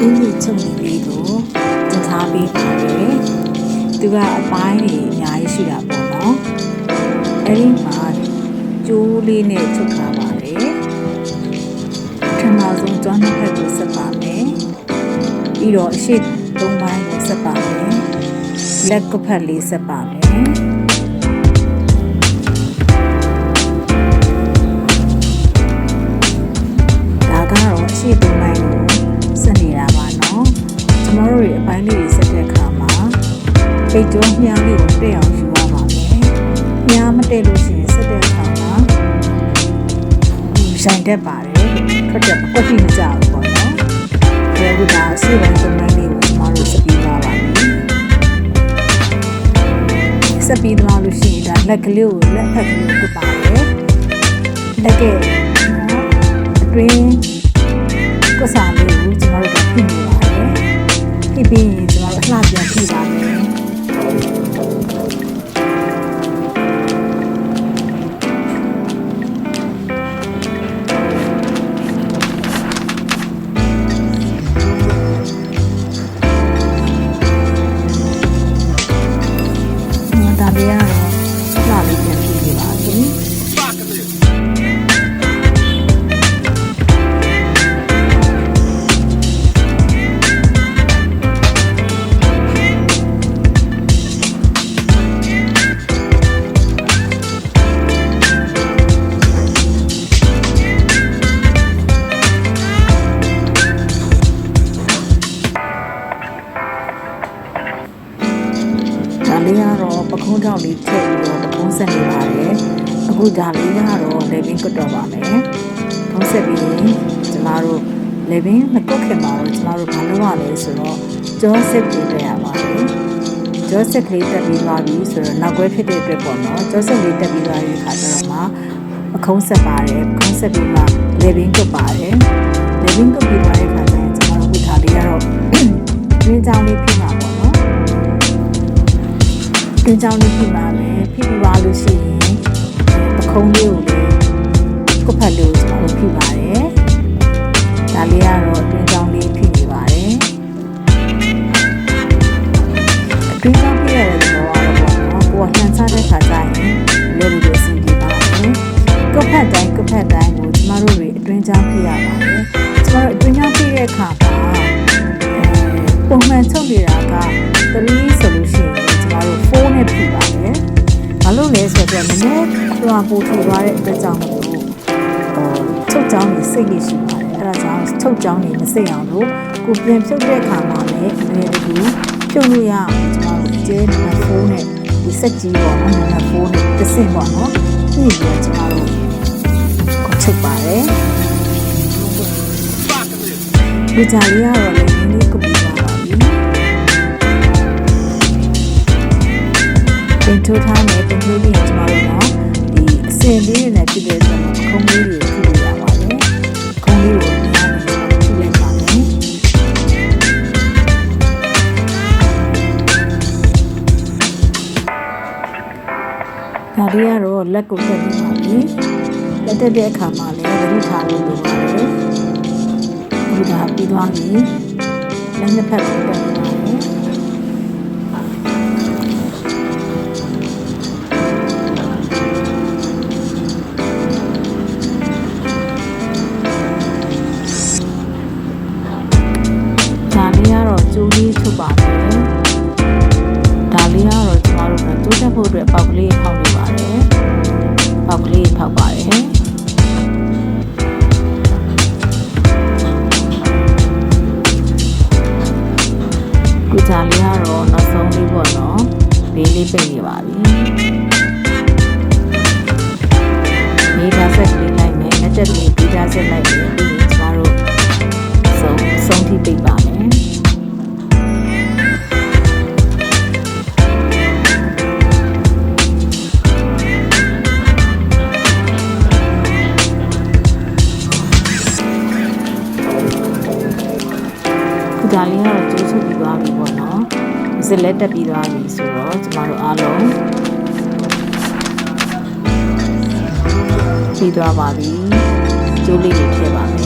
အင်းကြီးချုပ်နေလေးကိုတင်ထားပေးပါတယ်သူကအပိုင်းတွေအများကြီးရှိတာပေါ့နော်အဲ့ဒီမှာကျိုးလေးနဲ့ချုပ်ထားပါတယ်ပထမဆုံးကျွမ်းနှစ်ဖက်ကိုဆက်ပါမယ်ပြီးတော့အရှိသုံးပိုင်းကိုဆက်ပါမယ်လက်ကဖက်လေးဆက်ပါမယ်ဒါကတော့အရှိသုံးပိုင်းကို ဆက်နေတာပါနော်ကျမတို့ရဲ့အပိုင်းလေးတွေဆက်တဲ့အခါမှာပိတ်ကြောမြားလေးကိုတွေ့အောင်ယူရပါမယ်မြားမတည့်လို့ရှိရင်ဆက်တဲ့အခါမှာဆိုင်တတ်ပါတယ်ထွက်တဲ့ကွက်တိမကြဘူးပေါ့နော်ဒါကဒါအရှိပိုင်းသုံးပိုင်းလေးကိုကျမတို့ဆက်ပြီးသွားပါပြီဆက်ပြီးသွားလို့ရှိရင်ဒါလက်ကလေးကိုလက်ဖက်ကလေးကိုပြပါတယ်လက်ကနော်အတွင်းကွစာလေးကို ပြင်ပြီးရင်ကျမတို့ ကတော့ပကုံးထောက်လေးထည့်ပြီးတော့ပကုံးဆက်နေပါတယ်အခုဒါလေးကတော့လေဘင်းကတ်တော့ပါမယ်ပကုံးဆက်ပြီးကျမတို့လေဘင်းမကုတ်ခင်မှာတော့ကျမတို့ဘာလုပ်ရလဲဆိုတော့ကြောဆက်ပြီးပြရပါတယ်ကြောဆက်ကလေးတက်ပြီးသွားပြီဆိုတော့နောက်ွယ်ဖြစ်တဲ့အတွက်ပေါ့နော်ကြောဆက်လေးတက်ပြီးသွားတဲ့အခါကျတော့မှပကုံးဆက်ပါတယ်ပကုံးဆက်ပြီးမှလေဘင်းကတ်ပါတယ်လေဘင်းကတ်ပြီးသွားတဲ့အခါကျရင်ကျမတို့အခုဒါလေးကတော့ရင်းချောင်းလေးဖြစ်မှာပေါ့နော် တွင်းချောင်းလေးဖြစ်ပါမယ်ဖြစ်ပြီးသွားလို့ရှိရင်ပခုံးလေးကိုလည်းကုတ်ဖက်လို့ကျွန်တော်တို့ဖြစ်ပါတယ်ဒါလေးကတော့တွင်းချောင်းလေးဖြစ်နေပါတယ်တွင်းချောင်းဖြစ်ရတဲ့သဘောကတော့ပေါ့နော်ကိုကနှံစားတဲ့ခါကျရင်လည်းလို့လို့အဆင်ပြေပါတယ်ကုတ်ဖက်တိုင်းကုတ်ဖက်တိုင်းကိုကျမတို့တွေအတွင်းချောင်းဖြစ်ရပါတယ်ကျမတို့အတွင်းချောင်းဖြစ်တဲ့အခါမှာအဲပုံမှန်ချုပ်နေတာက နည်းနည်းဟိုပူထူသွားတဲ့အတွက်ကြောင့်မလို့ဟိုချုပ်ချောင်းကြီးစိတ်ကြီးရှိပါတယ်။အဲဒါကြောင့်ချုပ်ချောင်းကြီးမစိတ်အောင်လို့ကိုပြန်ဖြုတ်တဲ့အခါမှာလည်းအများတူဖြုတ်လို့ရအောင်ကျမတို့ကျဲနံဖုန်းနဲ့ဒီစက်ကြီးပေါ့နော်နံဖုန်းနဲ့တစ်စင်ပေါ့နော်။ဒီလိုကျမတို့ကိုချုပ်ပါတယ်။ဒီကြလေးကတော့လည်းနည်းနည်းကုပ်ပြီးသွားပါပြီ။တင်ထိုးထားမယ်တင်ထိုး ဖြစ်တဲ့ဆိုတော့ခုံးလေးတွေကိုဖြည့်ရပါတယ်ခုံးလေးကိုများနေဆိုဖြည့်လိုက်ပါမယ်ဒါလေးကတော့လက်ကိုတက်နေပါပြီလက်တက်တဲ့အခါမှာလည်းသတိထားဖို့လိုပါတယ်ဒီဒါပြီးသွားပြီလက်နှစ်ဖက်ကိုတက် ဖို့အတွက်ပေါက်ကလေးဖောက်နေပါတယ်ပေါက်ကလေးဖောက်ပါတယ်ခုဒါလေးကတော့နောက်ဆုံးလေးပေါ့နော်လေးလေးပိတ်နေပါပြီဒီဒါဆက်ကလေးလိုက်မယ်လက်တက်လေး ဒါလေးကတော့ကျိုးချုပ်ပြီးသွားပြီပေါ့နော်ဇက်လက်တက်ပြီးသွားပြီဆိုတော့ကျမတို့အားလုံးပြီးသွားပါပြီကျိုးလေးတွေထည့်ပါမယ်